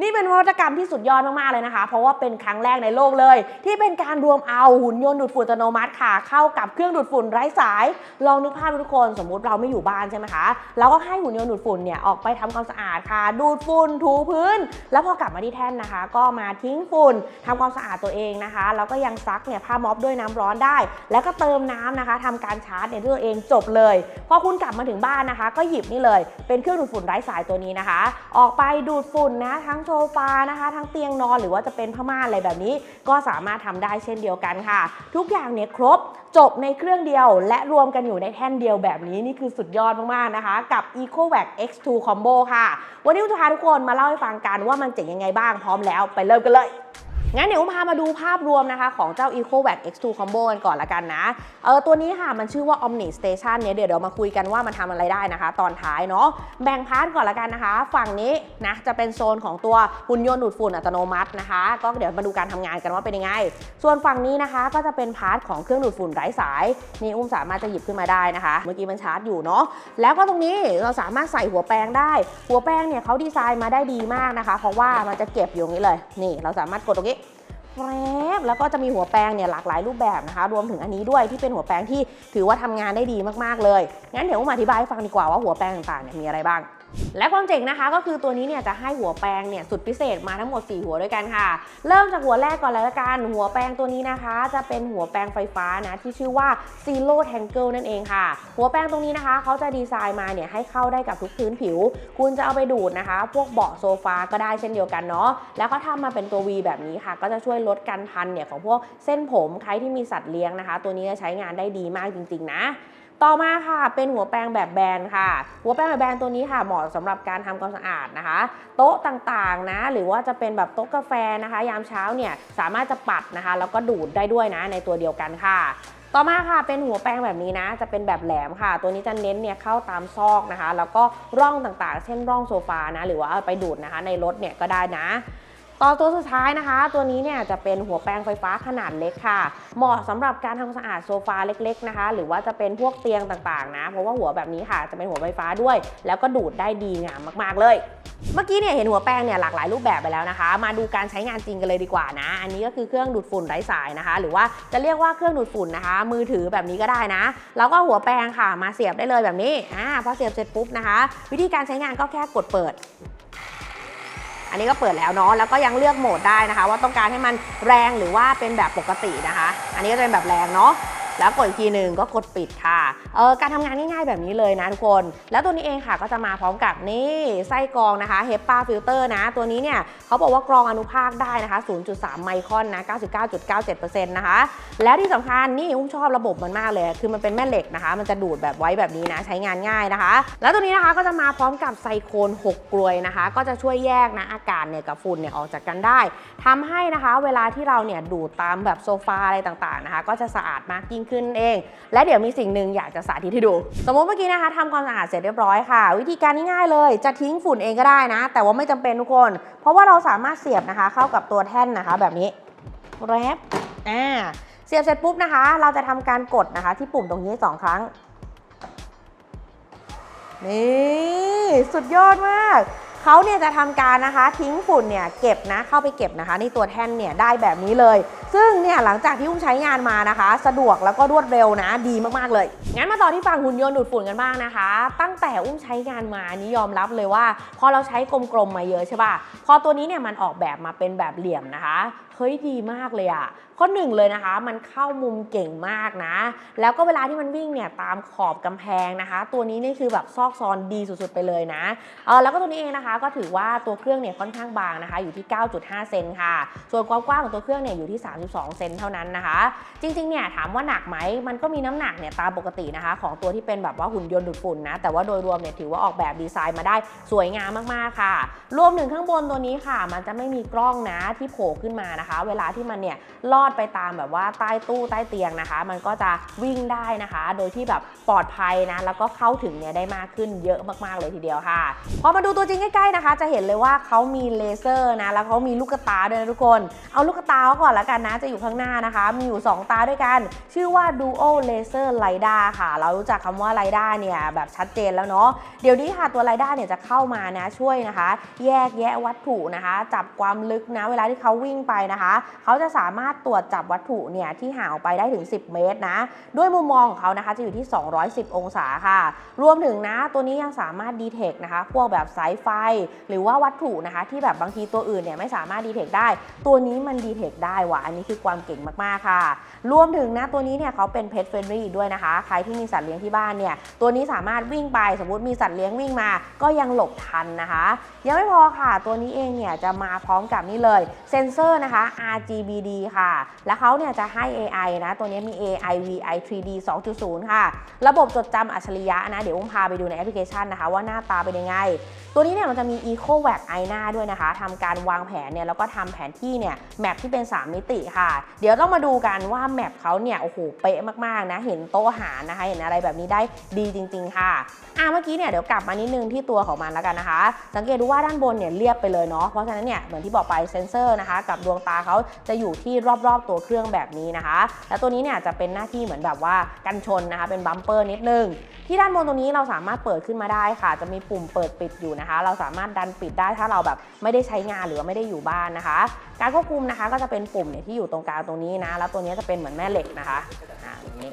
นี่เป็นนวัตกรรมที่สุดยอดมาก ๆ เลยนะคะ เพราะว่าเป็นครั้งแรกในโลกเลย ที่เป็นการรวมเอาหุ่นยนต์ดูดฝุ่นอัตโนมัติค่ะ เข้ากับเครื่องดูดฝุ่นไร้สาย ลองนึกภาพดูทุกคนสมมุติเราไม่อยู่บ้านใช่ไหมคะเราก็ให้หุ่นยนต์ดูดฝุ่นเนี่ยออกไปทำความสะอาดค่ะ ดูดฝุ่นถูพื้น แล้วพอกลับมาที่แท่นนะคะ ก็มาทิ้งฝุ่นทำความสะอาดตัวเองนะคะแล้วก็ยังซักเนี่ยผ้าม็อบด้วยน้ำร้อนได้ แล้วก็เติมน้ำนะคะทำการชาร์จเนี่ยด้วยตัวเองจบเลยพอคุณกลับมาถึงบ้านนะคะ ก็หยิบนี่เลย เป็นเครื่องดูดฝุ่นไร้สายตัวนี้นะคะ ออกไปดูดฝุ่นนะทั้งโซฟานะคะ ทั้งเตียงนอนหรือว่าจะเป็นผ้าม่านอะไรแบบนี้ ก็สามารถทำได้เช่นเดียวกันค่ะ ทุกอย่างเนี่ยครบจบในเครื่องเดียวและรวมกันอยู่ในแท่นเดียวแบบนี้นี่คือสุดยอดมากๆนะคะ กับ EcoVac X2 Combo ค่ะ วันนี้ผมจะพาทุกคนมาเล่าให้ฟังกันว่ามันเจ๋งยังไงบ้างพร้อมแล้วไปเริ่มกันเลย งั้นเดี๋ยวผมพามาดูภาพรวมนะคะของเจ้า EcoVac X2 Combo กันก่อนละกันนะ เออตัวนี้ค่ะมันชื่อว่า Omni Station เนี่ยเดี๋ยวเดี๋ยวมาคุยกันว่ามันทำอะไรได้นะคะ ตอนท้ายเนาะ แบ่งพาร์ทก่อนละกันนะคะ ฝั่งนี้นะจะเป็นโซนของตัวหุ่นยนต์ดูดฝุ่นอัตโนมัตินะคะ ก็เดี๋ยวมาดูการทำงานกันว่าเป็นยังไง ส่วนฝั่งนี้นะคะก็จะเป็นพาร์ทของเครื่องดูดฝุ่นไร้สาย นี่อุ้มสามารถจะหยิบขึ้นมาได้นะคะ เมื่อกี้มันชาร์จอยู่เนาะ แล้วก็ตรงนี้เราสามารถใส่หัวแปรงได้ หัวแปรงเนี่ยเขาดีไซน์มาได้ดีมากนะคะ เพราะว่ามันจะเก็บอยู่อย่างนี้เลย นี่เราสามารถกดตรงนี้ แฟบแล้วก็จะมีหัวแปรงเนี่ยหลากหลายรูปแบบนะคะ รวมถึงอันนี้ด้วยที่เป็นหัวแปรงที่ถือว่าทำงานได้ดีมากๆเลย งั้นเดี๋ยวผมอธิบายให้ฟังดีกว่าว่าหัวแปรงต่างๆเนี่ยมีอะไรบ้าง และความเจ๋งนะคะก็คือตัวนี้เนี่ยจะให้หัวแปรงเนี่ยสุดพิเศษมาทั้งหมด 4 หัวด้วยกันค่ะ เริ่มจากหัวแรกก่อนเลยละกันหัวแปรงตัวนี้นะคะ จะเป็นหัวแปรงไฟฟ้านะที่ชื่อว่า Zero Tangle นั่นเองค่ะ หัวแปรงตรงนี้นะคะเขาจะดีไซน์มาเนี่ยให้เข้าได้กับทุกพื้นผิว คุณจะเอาไปดูดนะคะ พวกเบาะโซฟาก็ได้เช่นเดียวกันเนาะแล้วเขาทำมาเป็นตัว V แบบนี้ค่ะ ก็จะช่วยลดการพันเนี่ยของพวกเส้นผมใครที่มีสัตว์เลี้ยงนะคะ ตัวนี้จะใช้งานได้ดีมากจริง ๆ นะ ต่อมาค่ะเป็นหัวแปรงแบบแบนค่ะ หัวแปรงแบบแบนตัวนี้ค่ะเหมาะสำหรับการทำความสะอาดนะคะ โต๊ะต่างๆนะ หรือว่าจะเป็นแบบโต๊ะกาแฟนะคะ ยามเช้าเนี่ยสามารถจะปัดนะคะ แล้วก็ดูดได้ด้วยนะในตัวเดียวกันค่ะต่อมาค่ะเป็นหัวแปรงแบบนี้นะ จะเป็นแบบแหลมค่ะ ตัวนี้จะเน้นเนี่ยเข้าตามซอกนะคะ แล้วก็ร่องต่างๆ เช่นร่องโซฟานะ หรือว่าเอาไปดูดนะคะ ในรถเนี่ยก็ได้นะ ต่อตัวสุดท้ายนะคะ ตัวนี้เนี่ยจะเป็นหัวแปรงไฟฟ้าขนาดเล็กค่ะ เหมาะสำหรับการทำความสะอาดโซฟาเล็กๆนะคะ หรือว่าจะเป็นพวกเตียงต่างๆนะ เพราะว่าหัวแบบนี้ค่ะ จะเป็นหัวไฟฟ้าด้วย แล้วก็ดูดได้ดีงามมากๆเลย เมื่อกี้เนี่ยเห็นหัวแปรงเนี่ยหลากหลายรูปแบบไปแล้วนะคะ มาดูการใช้งานจริงกันเลยดีกว่านะ อันนี้ก็คือเครื่องดูดฝุ่นไร้สายนะคะ หรือว่าจะเรียกว่าเครื่องดูดฝุ่นนะคะ มือถือแบบนี้ก็ได้นะ แล้วก็หัวแปรงค่ะ มาเสียบได้เลยแบบนี้ อ่า พอเสียบเสร็จปุ๊บนะคะ วิธีการใช้งานก็แค่กดเปิด นนี้ก็เปิดแล้วเนาะแล้วก็ยังเลือกโหมดได้นะคะ ว่าต้องการให้มันแรงหรือว่าเป็นแบบปกตินะคะ อันนี้ก็จะเป็นแบบแรงเนาะ แล้วกดอีกทีหนึ่งก็กดปิดค่ะเออการทำงานง่ายๆแบบนี้เลยนะทุกคน แล้วตัวนี้เองค่ะก็จะมาพร้อมกับนี่ไส้กรองนะคะ HEPA filter นะ ตัวนี้เนี่ยเขาบอกว่ากรองอนุภาคได้นะคะ 0.3 ไมครอนนะ 99.97%นะคะ แล้วที่สำคัญนี่อุ้มชอบระบบมันมากเลย คือมันเป็นแม่เหล็กนะคะ มันจะดูดแบบไว้แบบนี้นะใช้งานง่ายนะคะ แล้วตัวนี้นะคะก็จะมาพร้อมกับไซโคน6กลวยนะคะ ก็จะช่วยแยกนะอากาศเนี่ยกับฝุ่นเนี่ยออกจากกันได้ทำให้นะคะ เวลาที่เราเนี่ยดูดตามแบบโซฟาอะไรต่างๆนะคะ ก็จะสะอาดมากยิ่งขึ้นเอง และเดี๋ยวมีสิ่งหนึ่งอยากจะสาธิตให้ดู สมมติเมื่อกี้นะคะทำความสะอาดเสร็จเรียบร้อยค่ะ วิธีการง่ายๆเลย จะทิ้งฝุ่นเองก็ได้นะ แต่ว่าไม่จำเป็นทุกคน เพราะว่าเราสามารถเสียบนะคะ เข้ากับตัวแท่นนะคะ แบบนี้แรปอ่าเสียบเสร็จปุ๊บนะคะ เราจะทำการกดนะคะ ที่ปุ่มตรงนี้สองครั้งนี่สุดยอดมากเขาเนี่ยจะทำการนะคะทิ้งฝุ่นเนี่ยเก็บนะเข้าไปเก็บนะคะในตัวแท่นเนี่ยได้แบบนี้เลยซึ่งเนี่ยหลังจากที่อุ้มใช้งานมานะคะ สะดวกแล้วก็รวดเร็วนะดีมากๆเลย งั้นมาต่อที่ฝั่งหุ่นยนต์ดูดฝุ่นกันบ้างนะคะ ตั้งแต่อุ้มใช้งานมานี่ยอมรับเลยว่า พอเราใช้กลมๆมาเยอะใช่ป่ะพอตัวนี้เนี่ยมันออกแบบมาเป็นแบบเหลี่ยมนะคะเฮ้ยดีมากเลยอะข้อหนึ่งเลยนะคะ มันเข้ามุมเก่งมากนะ แล้วก็เวลาที่มันวิ่งเนี่ยตามขอบกำแพงนะคะ ตัวนี้นี่คือแบบซอกซอนดีสุดๆไปเลยนะเออแล้วก็ตัวนี้เองนะคะ ก็ถือว่าตัวเครื่องเนี่ยค่อนข้างบางนะคะ อยู่ที่ 9.5 เซนค่ะ ส่วนความกว้างของตัวเครื่องเนี่ยอยู่ที่3 32 เซนเท่านั้นนะคะ จริงๆ เนี่ยถามว่าหนักไหม มันก็มีน้ำหนักเนี่ยตามปกตินะคะ ของตัวที่เป็นแบบว่าหุ่นยนต์ดูดฝุ่นนะ แต่ว่าโดยรวมเนี่ยถือว่าออกแบบดีไซน์มาได้สวยงามมากๆค่ะ รวมถึงข้างบนตัวนี้ค่ะ มันจะไม่มีกล้องนะที่โผล่ขึ้นมานะคะ เวลาที่มันเนี่ยลอดไปตามแบบว่าใต้ตู้ใต้เตียงนะคะ มันก็จะวิ่งได้นะคะ โดยที่แบบปลอดภัยนะ แล้วก็เข้าถึงเนี่ยได้มากขึ้นเยอะมากๆเลยทีเดียวค่ะ พอมาดูตัวจริงใกล้ๆนะคะ จะเห็นเลยว่าเขามีเลเซอร์นะ แล้วเขามีลูกตาด้วยนะทุกคน เอาลูกตาก่อนละกันนะจะอยู่ข้างหน้านะคะ มีอยู่ 2 ตาด้วยกัน ชื่อว่า Dual Laser LiDAR ค่ะ เรารู้จักคำว่า LiDAR เนี่ยแบบชัดเจนแล้วเนาะเดี๋ยวนี้ค่ะตัว LiDAR เนี่ยจะเข้ามานะช่วยนะคะ แยกแยะวัตถุนะคะ จับความลึกนะเวลาที่เขาวิ่งไปนะคะ เขาจะสามารถตรวจจับวัตถุเนี่ยที่ห่างออกไปได้ถึง 10 เมตรนะด้วยมุมมองของเขานะคะจะอยู่ที่ 210 องศาค่ะ รวมถึงนะตัวนี้ยังสามารถดีเทคนะคะ พวกแบบสายไฟ หรือว่าวัตถุนะคะ ที่แบบบางทีตัวอื่นเนี่ยไม่สามารถดีเทคได้ ตัวนี้มันดีเทคได้ว่ะอันนี้คือความเก่งมากๆค่ะ รวมถึงนะตัวนี้เนี่ยเขาเป็น Pet Friendly ด้วยนะคะ ใครที่มีสัตว์เลี้ยงที่บ้านเนี่ยตัวนี้สามารถวิ่งไปสมมติมีสัตว์เลี้ยงวิ่งมา ก็ยังหลบทันนะคะ ยังไม่พอค่ะ ตัวนี้เองเนี่ยจะมาพร้อมกับนี่เลยเซนเซอร์นะคะ RGBD ค่ะ แล้วเขาเนี่ยจะให้ AI นะ ตัวนี้มี AI VI 3D 2.0 ค่ะ ระบบจดจำอัจฉริยะนะ เดี๋ยวอุ้มพาไปดูในแอปพลิเคชันนะคะ ว่าหน้าตาเป็นยังไง ตัวนี้เนี่ยมันจะมี Eco w a c i n a ด้วยนะคะทำการวางแผนเนี่ยแล้วก็ทำแผนที่เนี่ยแมปที่เป็น 3 มิติค่ะ เดี๋ยวต้องมาดูกันว่าแมปเขาเนี่ยโอ้โหเป๊ะมากๆนะเห็นโต๊ะอาหารนะคะ เห็นอะไรแบบนี้ได้ดีจริง ๆ ค่ะอะเมื่อกี้เนี่ยเดี๋ยวกลับมานิดนึงที่ตัวของมันแล้วกันนะคะ สังเกตดูว่าด้านบนเนี่ยเรียบไปเลยเนาะเพราะฉะนั้นเนี่ยเหมือนที่บอกไปเซนเซอร์นะคะ กับดวงตาเขาจะอยู่ที่รอบๆตัวเครื่องแบบนี้นะคะ แล้วตัวนี้เนี่ยจะเป็นหน้าที่เหมือนแบบว่ากันชนนะคะเป็นบัมเปอร์นิดนึงที่ด้านบนตรงนี้เราสามารถเปิดขึ้นมาได้ค่ะ จะมีปุ่มเปิดปิดอยู่นะคะ เราสามารถดันปิดได้ถ้าเราแบบไม่ได้ใช้งานหรือว่าไม่ได้อยู่บ้านนะคะ การควบคุมนะคะก็จะเป็นปุ่มเนี่ยที่อยู่ตรงกลางตรงนี้นะ แล้วตัวนี้จะเป็นเหมือนแม่เหล็กนะคะอ่าอย่างนี้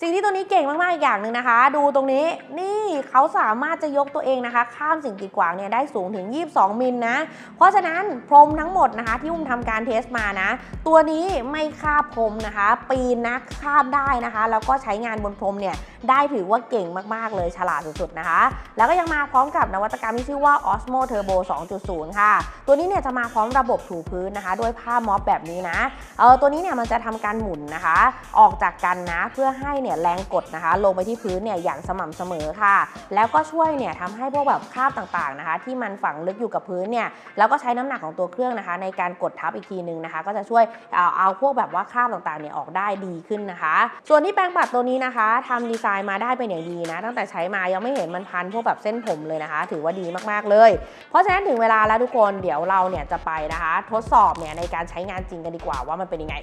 สิ่งที่ตัวนี้เก่งมากๆอีกอย่างหนึ่งนะคะ ดูตรงนี้นี่เขาสามารถจะยกตัวเองนะคะ ข้ามสิ่งกีดขวางเนี่ยได้สูงถึง 22 มิลนะ เพราะฉะนั้นพรมทั้งหมดนะคะ ที่อุ้มทำการเทสมานะ ตัวนี้ไม่คาบพรมนะคะ ปีนนะคาบได้นะคะ แล้วก็ใช้งานบนพรมเนี่ยได้ถือว่าเก่งมากๆเลยฉลาดสุดๆนะคะ แล้วก็ยังมาพร้อมกับนวัตกรรมที่ชื่อว่า Osmo Turbo 2.0 ค่ะ ตัวนี้เนี่ยจะมาพร้อมระบบถูพื้นนะคะ ด้วยผ้าม็อบแบบนี้นะเออตัวนี้เนี่ยมันจะทำการหมุนนะคะ ออกจากกันนะเพื่อให้เนี่ยแรงกดนะคะ ลงไปที่พื้นเนี่ยอย่างสม่ำเสมอค่ะ แล้วก็ช่วยเนี่ยทำให้พวกแบบคราบต่างๆนะคะ ที่มันฝังลึกอยู่กับพื้นเนี่ยแล้วก็ใช้น้ำหนักของตัวเครื่องนะคะ ในการกดทับอีกทีนึงนะคะ ก็จะช่วยเอาเอาพวกแบบว่าคราบต่างๆเนี่ยออกได้ดีขึ้นนะคะ ส่วนที่แปรงปัดตัวนี้นะคะทำดีไซน์มาได้เป็นอย่างดีนะ ตั้งแต่ใช้มายังไม่เห็นมันพันพวกแบบเส้นผมเลยนะคะ ถือว่าดีมากๆเลย เพราะฉะนั้นถึงเวลาแล้วทุกคนเดี๋ยวเราเนี่ยจะไปนะคะ ทดสอบเนี่ยในการใช้งานจริงกันดีกว่าว่ามันเป็นยังไง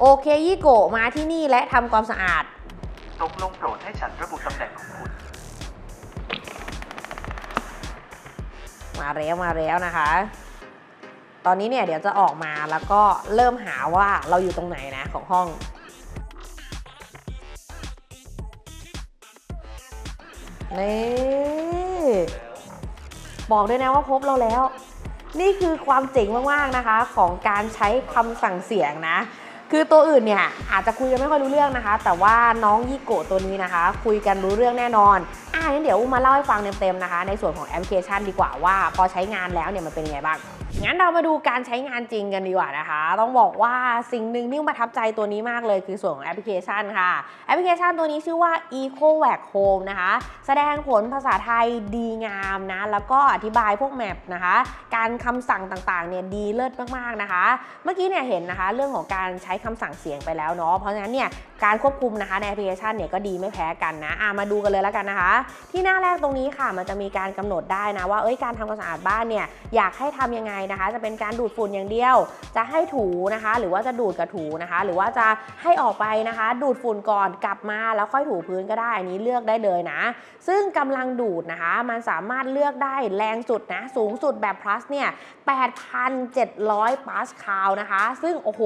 โอเคยี่โกะมาที่นี่และทำความสะอาด ตกลงโปรดให้ฉันระบุตำแหน่งของคุณ มาแล้วมาแล้วนะคะ ตอนนี้เนี่ยเดี๋ยวจะออกมาแล้วก็เริ่มหาว่าเราอยู่ตรงไหนนะของห้อง นี่ บอกด้วยนะว่าพบเราแล้ว นี่คือความเจ๋งมาก ๆ นะคะ ของการใช้คำสั่งเสียงนะ คือตัวอื่นเนี่ยอาจจะคุยกันไม่ค่อยรู้เรื่องนะคะ แต่ว่าน้องยี่โกะตัวนี้นะคะ คุยกันรู้เรื่องแน่นอน งั้นเดี๋ยวอุ้มมาเล่าให้ฟังเต็มๆนะคะ ในส่วนของแอปพลิเคชันดีกว่าว่า พอใช้งานแล้วเนี่ยมันเป็นยังไงบ้าง งั้นเรามาดูการใช้งานจริงกันดีกว่านะคะ ต้องบอกว่าสิ่งหนึ่งที่ประทับใจตัวนี้มากเลยคือส่วนของแอปพลิเคชันค่ะ แอปพลิเคชันตัวนี้ชื่อว่า Eco w a c Home นะคะ แสดงผลภาษาไทยดีงามนะ แล้วก็อธิบายพวกแมปนะคะ การคำสั่งต่างๆเนี่ยดีเลิศมากๆนะคะ เมื่อกี้เนี่ยเห็นนะคะ เรื่องของการใช้คำสั่งเสียงไปแล้วเนาะ เพราะฉะนั้นเนี่ยการควบคุมนะคะในแอปพลิเคชันเนี่ยก็ดีไม่แพ้กันนะะมาดูกันเลยแล้วกันนะคะที่หน้าแรกตรงนี้ค่ะ มันจะมีการกำหนดได้นะว่าเอ้ยการทำความสะอาดบ้านเนี่ยอยากให้ทำยังไงนะคะ จะเป็นการดูดฝุ่นอย่างเดียว จะให้ถูนะคะ หรือว่าจะดูดกับถูนะคะ หรือว่าจะให้ออกไปนะคะ ดูดฝุ่นก่อนกลับมาแล้วค่อยถูพื้นก็ได้อันนี้เลือกได้เลยนะ ซึ่งกำลังดูดนะคะ มันสามารถเลือกได้แรงสุดนะสูงสุดแบบ plus เนี่ย8,700ปาสคาลนะคะ ซึ่งโอ้โห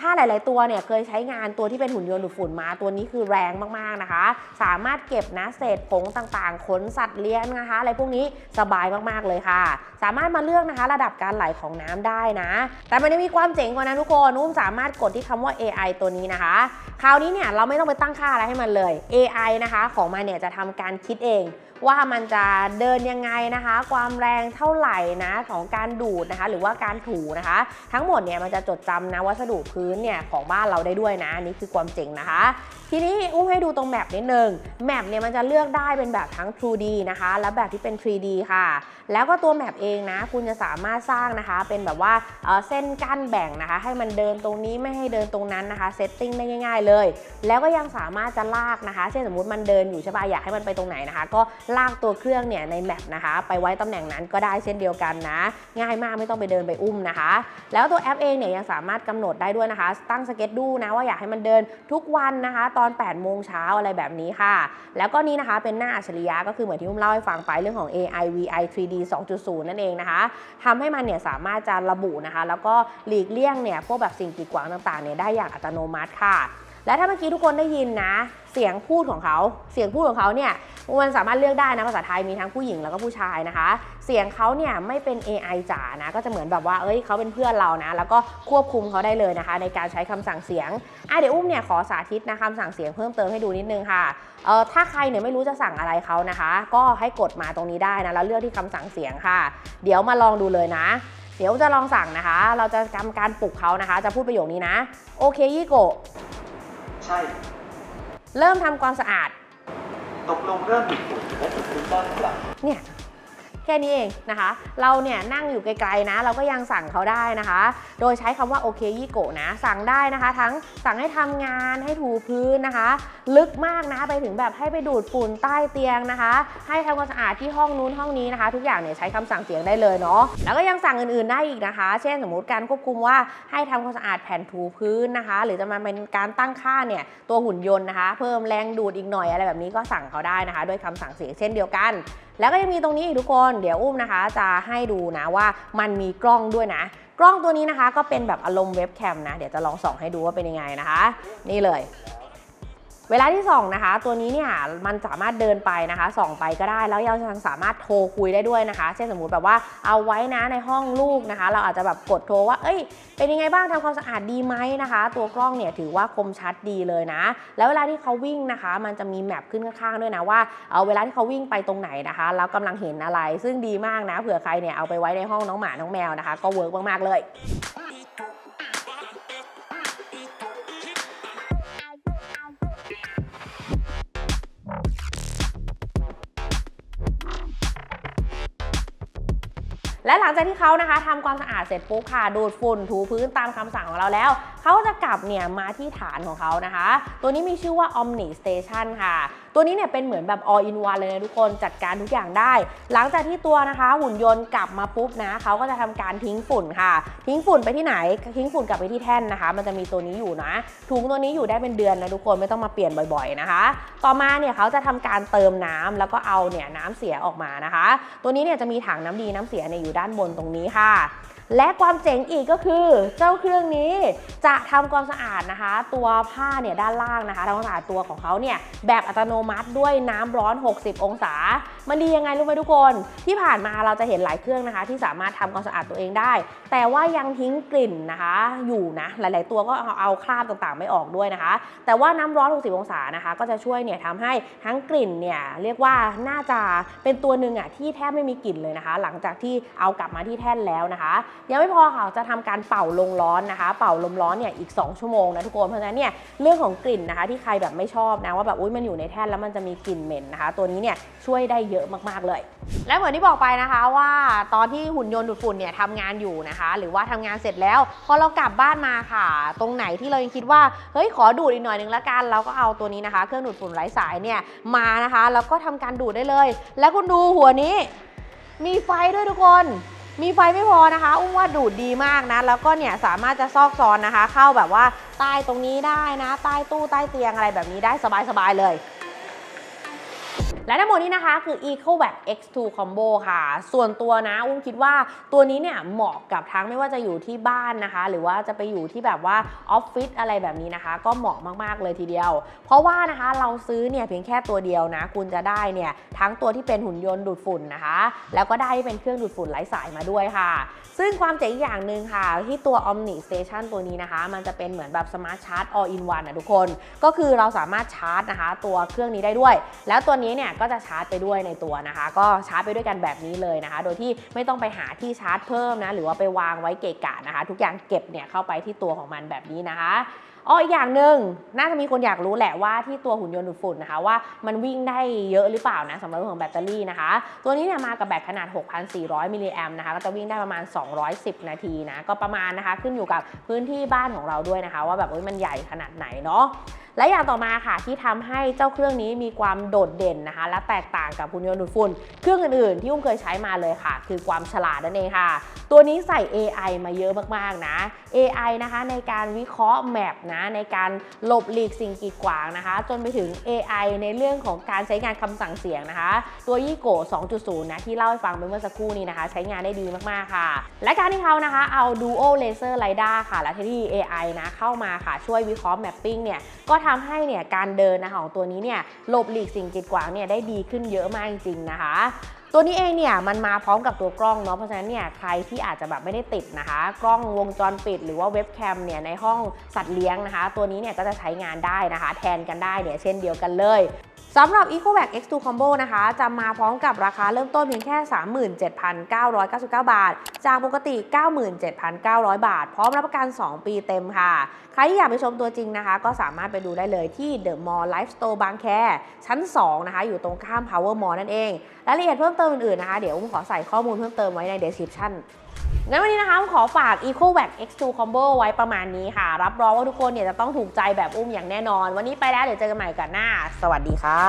ถ้าหลาย ๆ ตัวเนี่ยเคยใช้งานตัวที่เป็นหุ่นยนต์ดูดฝุ่นมาตัวนี้คือแรงมาก ๆ นะคะ สามารถเก็บนะเศษผงต่าง ๆ ขนสัตว์เลี้ยงนะคะ อะไรพวกนี้สบายมาก ๆ เลยค่ะ สามารถมาเลือกนะคะ ระดับการไหลของน้ำได้นะ แต่มันมีความเจ๋งกว่านั้นทุกคนนุ่มสามารถกดที่คำว่า AI ตัวนี้นะคะ คราวนี้เนี่ยเราไม่ต้องไปตั้งค่าอะไรให้มันเลย AI นะคะ ของมันเนี่ยจะทำการคิดเอง ว่ามันจะเดินยังไงนะคะ ความแรงเท่าไหร่นะของการดูดนะคะ หรือว่าการถูนะคะ ทั้งหมดเนี่ยมันจะจดจำนะวัสดุพื้นเนี่ยของบ้านเราได้ด้วยนะอันนี่คือความเจ๋งนะคะ ทีนี้อุ้มให้ดูตรงแมปนิดนึงแมปเนี่ยมันจะเลือกได้เป็นแบบทั้ง 2D นะคะ และแบบที่เป็น 3D ค่ะ แล้วก็ตัวแมปเองนะ คุณจะสามารถสร้างนะคะ เป็นแบบว่าเอ่อเส้นกั้นแบ่งนะคะ ให้มันเดินตรงนี้ไม่ให้เดินตรงนั้นนะคะเซตติ้งได้ง่าย ๆ เลย แล้วก็ยังสามารถจะลากนะคะเช่นสมมติมันเดินอยู่ใช่ปะอยากให้มันไปตรงไหนนะคะ ก็ลากตัวเครื่องเนี่ยในแมปนะคะ ไปไว้ตำแหน่งนั้นก็ได้เช่นเดียวกันนะ ง่ายมากไม่ต้องไปเดินไปอุ้มนะคะ แล้วตัวแอปเองเนี่ยยังสามารถกำหนดได้ด้วยนะคะ ตั้งสเก็ตดูนะว่าอยากให้มันเดินทุกวันนะคะ ตอน 8 โมงเช้าอะไรแบบนี้ค่ะ แล้วก็นี่นะคะเป็นหน้าอัจฉริยะก็คือเหมือนที่อุ้มเล่าให้ฟังไปเรื่องของ AI VI 3D 2.0 นั่นเองนะคะทำให้มันเนี่ยสามารถจะระบุนะคะ แล้วก็หลีกเลี่ยงเนี่ยพวกแบบสิ่งกีดขวางต่างๆเนี่ยได้อย่างอัตโนมัติค่ะ และถ้าเมื่อกี้ทุกคนได้ยินนะ เสียงพูดของเขา เสียงพูดของเขาเนี่ยมันสามารถเลือกได้นะภาษาไทยมีทั้งผู้หญิงแล้วก็ผู้ชายนะคะ เสียงเขาเนี่ยไม่เป็น AI จ๋านะ ก็จะเหมือนแบบว่าเอ้ยเขาเป็นเพื่อนเรานะ แล้วก็ควบคุมเขาได้เลยนะคะ ในการใช้คำสั่งเสียงอะเดี๋ยวอุ้มเนี่ยขอสาธิตนะคำสั่งเสียงเพิ่มเติมให้ดูนิดนึงค่ะเออถ้าใครเนี่ยไม่รู้จะสั่งอะไรเขานะคะ ก็ให้กดมาตรงนี้ได้นะแล้วเลือกที่คำสั่งเสียงค่ะ เดี๋ยวมาลองดูเลยนะเดี๋ยวจะลองสั่งนะคะ เราจะทำการปลุกเขานะคะ จะพูดประโยคนี้นะ โอเคยี่โก ช่ เริ่มทำความสะอาด ตกลงเริ่มดูดฝุ่นและถูพื้นด้านหลังเนี่ย แค่นี้เองนะคะ เราเนี่ยนั่งอยู่ไกลๆนะ เราก็ยังสั่งเขาได้นะคะ โดยใช้คำว่าโอเคยี่โกนะ สั่งได้นะคะ ทั้งสั่งให้ทำงานให้ถูพื้นนะคะ ลึกมากนะไปถึงแบบให้ไปดูดฝุ่นใต้เตียงนะคะ ให้ทำความสะอาดที่ห้องนู้นห้องนี้นะคะ ทุกอย่างเนี่ยใช้คำสั่งเสียงได้เลยเนาะแล้วก็ยังสั่งอื่นๆได้อีกนะคะ เช่นสมมติการควบคุมว่าให้ทำความสะอาดแผ่นถูพื้นนะคะ หรือจะมาเป็นการตั้งค่าเนี่ยตัวหุ่นยนต์นะคะ เพิ่มแรงดูดอีกหน่อยอะไรแบบนี้ก็สั่งเขาได้นะคะ ด้วยคำสั่งเสียงเช่นเดียวกันแล้วก็ยังมีตรงนี้อีกทุกคน เดี๋ยวอุ้มนะคะ จะให้ดูนะว่ามันมีกล้องด้วยนะ กล้องตัวนี้นะคะ ก็เป็นแบบอารมณ์เว็บแคมนะ เดี๋ยวจะลองส่องให้ดูว่าเป็นยังไงนะคะ นี่เลย เวลาที่ส่องนะคะ ตัวนี้เนี่ยมันสามารถเดินไปนะคะส่องไปก็ได้ แล้วยังสามารถโทรคุยได้ด้วยนะคะ เช่นสมมุติแบบว่าเอาไว้นะในห้องลูกนะคะ เราอาจจะแบบกดโทรว่า เอ้ย เป็นยังไงบ้างทำความสะอาดดีไหมนะคะ ตัวกล้องเนี่ยถือว่าคมชัดดีเลยนะ แล้วเวลาที่เขาวิ่งนะคะ มันจะมีแมปขึ้นข้างๆด้วยนะว่าเอาเวลาที่เขาวิ่งไปตรงไหนนะคะแล้วกำลังเห็นอะไร ซึ่งดีมากนะเผื่อใครเนี่ยเอาไปไว้ในห้องน้องหมาน้องแมวนะคะ ก็เวิร์กมากๆเลย และหลังจากที่เขานะคะทำความสะอาดเสร็จปุ๊บค่ะดูดฝุ่นถูพื้นตามคำสั่งของเราแล้ว เขาจะกลับเนี่ยมาที่ฐานของเขานะคะ ตัวนี้มีชื่อว่า Omni Station ค่ะ ตัวนี้เนี่ยเป็นเหมือนแบบ all in one เลยนะทุกคนจัดการทุกอย่างได้ หลังจากที่ตัวนะคะหุ่นยนต์กลับมาปุ๊บนะเขาก็จะทำการทิ้งฝุ่นค่ะ ทิ้งฝุ่นไปที่ไหน ทิ้งฝุ่นกลับไปที่แท่นนะคะ มันจะมีตัวนี้อยู่นะถุงตัวนี้อยู่ได้เป็นเดือนนะทุกคนไม่ต้องมาเปลี่ยนบ่อยๆนะคะ ต่อมาเนี่ยเขาจะทำการเติมน้ำแล้วก็เอาเนี่ยน้ำเสียออกมานะคะ ตัวนี้เนี่ยจะมีถังน้ำดีน้ำเสียเนี่ยอยู่ด้านบนตรงนี้ค่ะ และความเจ๋งอีกก็คือเจ้าเครื่องนี้จะทำความสะอาดนะคะ ตัวผ้าเนี่ยด้านล่างนะคะทำความสะอาดตัวของเขาเนี่ยแบบอัตโนมัติด้วยน้ำร้อน 60 องศา มันดียังไงรู้ไหมทุกคน ที่ผ่านมาเราจะเห็นหลายเครื่องนะคะ ที่สามารถทำความสะอาดตัวเองได้ แต่ว่ายังทิ้งกลิ่นนะคะ อยู่นะหลาย ๆ ตัวก็เอาเอาคราบต่างๆ ไม่ออกด้วยนะคะ แต่ว่าน้ำร้อน 60 องศานะคะ ก็จะช่วยเนี่ยทำให้ทั้งกลิ่นเนี่ยเรียกว่าน่าจะเป็นตัวหนึ่งอะที่แทบไม่มีกลิ่นเลยนะคะ หลังจากที่เอากลับมาที่แท่นแล้วนะคะ ยังไม่พอค่ะจะทำการเป่าลมร้อนนะคะ เป่าลมร้อนเนี่ยอีก 2 ชั่วโมงนะทุกคนเพราะฉะนั้นเนี่ยเรื่องของกลิ่นนะคะ ที่ใครแบบไม่ชอบนะว่าแบบอุ้ยมันอยู่ในแท่นแล้วมันจะมีกลิ่นเหม็นนะคะ ตัวนี้เนี่ยช่วยได้เยอะมากๆเลย และเหมือนที่บอกไปนะคะว่าตอนที่หุ่นยนต์ดูดฝุ่นเนี่ยทำงานอยู่นะคะ หรือว่าทำงานเสร็จแล้ว พอเรากลับบ้านมาค่ะ ตรงไหนที่เรายังคิดว่าเฮ้ยขอดูดอีกหน่อยนึงละกันเราก็เอาตัวนี้นะคะ เครื่องดูดฝุ่นไร้สายเนี่ยมานะคะ แล้วก็ทำการดูดได้เลย แล้วคุณดูหัวนี้ มีไฟด้วยทุกคน มีไฟไม่พอนะคะ อุ้มว่าดูดดีมากนะ แล้วก็เนี่ยสามารถจะซอกซอนนะคะ เข้าแบบว่าใต้ตรงนี้ได้นะ ใต้ตู้ใต้เตียงอะไรแบบนี้ได้สบายๆเลย และทั้งหมดนี้นะคะคือ EcoVac X2 Combo ค่ะ ส่วนตัวนะอุ้มคิดว่าตัวนี้เนี่ยเหมาะกับทั้งไม่ว่าจะอยู่ที่บ้านนะคะ หรือว่าจะไปอยู่ที่แบบว่าออฟฟิศอะไรแบบนี้นะคะ ก็เหมาะมากๆเลยทีเดียว เพราะว่านะคะเราซื้อเนี่ยเพียงแค่ตัวเดียวนะ คุณจะได้เนี่ยทั้งตัวที่เป็นหุ่นยนต์ดูดฝุ่นนะคะ แล้วก็ได้เป็นเครื่องดูดฝุ่นไร้สายมาด้วยค่ะ ซึ่งความเจ๋งอย่างหนึ่งค่ะ ที่ตัว Omni Station ตัวนี้นะคะ มันจะเป็นเหมือนแบบ Smart Charge All in One นะทุกคน ก็คือเราสามารถชาร์จนะคะ ตัวเครื่องนี้ได้ด้วย แล้วตัวนี้เนี่ยก็จะชาร์จไปด้วยในตัวนะคะ ก็ชาร์จไปด้วยกันแบบนี้เลยนะคะ โดยที่ไม่ต้องไปหาที่ชาร์จเพิ่มนะหรือว่าไปวางไว้เกะกะนะคะ ทุกอย่างเก็บเนี่ยเข้าไปที่ตัวของมันแบบนี้นะคะ อ๋ออีกอย่างหนึ่งน่าจะมีคนอยากรู้แหละว่าที่ตัวหุ่นยนต์ดูดฝุ่นนะคะว่ามันวิ่งได้เยอะหรือเปล่านะสำหรับเรื่องของแบตเตอรี่นะคะ ตัวนี้เนี่ยมากับแบตขนาด 6,400 มิลลิแอมนะคะก็จะวิ่งได้ประมาณ 210 นาทีนะก็ประมาณนะคะขึ้นอยู่กับพื้นที่บ้านของเราด้วยนะคะ ว่าแบบมันใหญ่ขนาดไหนเนาะและอย่างต่อมาค่ะที่ทำให้เจ้าเครื่องนี้มีความโดดเด่นนะคะ และแตกต่างกับหุ่นยนต์ดูดฝุ่นเครื่องอื่นๆ ที่อุ้มเคยใช้มาเลยค่ะ คือความฉลาดนั่นเองค่ะ ตัวนี้ใส่ AI มาเยอะมากๆนะ AI นะคะในการวิเคราะห์แมปนะในการหลบหลีกสิ่งกีดขวางนะคะ จนไปถึง AI ในเรื่องของการใช้งานคำสั่งเสียงนะคะ ตัวยี่โก 2.0 นะที่เล่าให้ฟังไปเมื่อสักครู่นี้นะคะ ใช้งานได้ดีมากๆค่ะ และการที่เขานะคะเอา Duo Laser LiDAR ค่ะ และเทคโนโลยี AI นะเข้ามาค่ะช่วยวิเคราะห์แมปปิ้งเนี่ยก็ทำให้เนี่ยการเดินนะของตัวนี้เนี่ยหลบหลีกสิ่งกีดขวางเนี่ยได้ดีขึ้นเยอะมากจริงๆนะคะ ตัวนี้เองเนี่ยมันมาพร้อมกับตัวกล้องเนาะเพราะฉะนั้นเนี่ยใครที่อาจจะแบบไม่ได้ติดนะคะ กล้องวงจรปิด หรือว่าเว็บแคมเนี่ยในห้องสัตว์เลี้ยงนะคะ ตัวนี้เนี่ยก็จะใช้งานได้นะคะ แทนกันได้เนี่ยเช่นเดียวกันเลย สำหรับ EcoVac X2 Combo นะคะจะมาพร้อมกับราคาเริ่มต้นเพียงแค่ 37,999 บาท จากปกติ 97,900 บาท พร้อมรับประกัน 2 ปีเต็มค่ะ ใครที่อยากไปชมตัวจริงนะคะ ก็สามารถไปดูได้เลยที่ The Mall Life Store บางแค ชั้น 2 นะคะ อยู่ตรงข้าม Power Mall นั่นเอง รายละเอียดเพิ่มเติมอื่นๆนะคะ เดี๋ยวอุ้มขอใส่ข้อมูลเพิ่มเติมไว้ใน description งั้นวันนี้นะคะผมขอฝาก EcoVac X2 Combo ไว้ประมาณนี้ค่ะ รับรองว่าทุกคนเนี่ยจะต้องถูกใจแบบอุ้มอย่างแน่นอน วันนี้ไปแล้วเดี๋ยวเจอกันใหม่กันหน้า สวัสดีค่ะ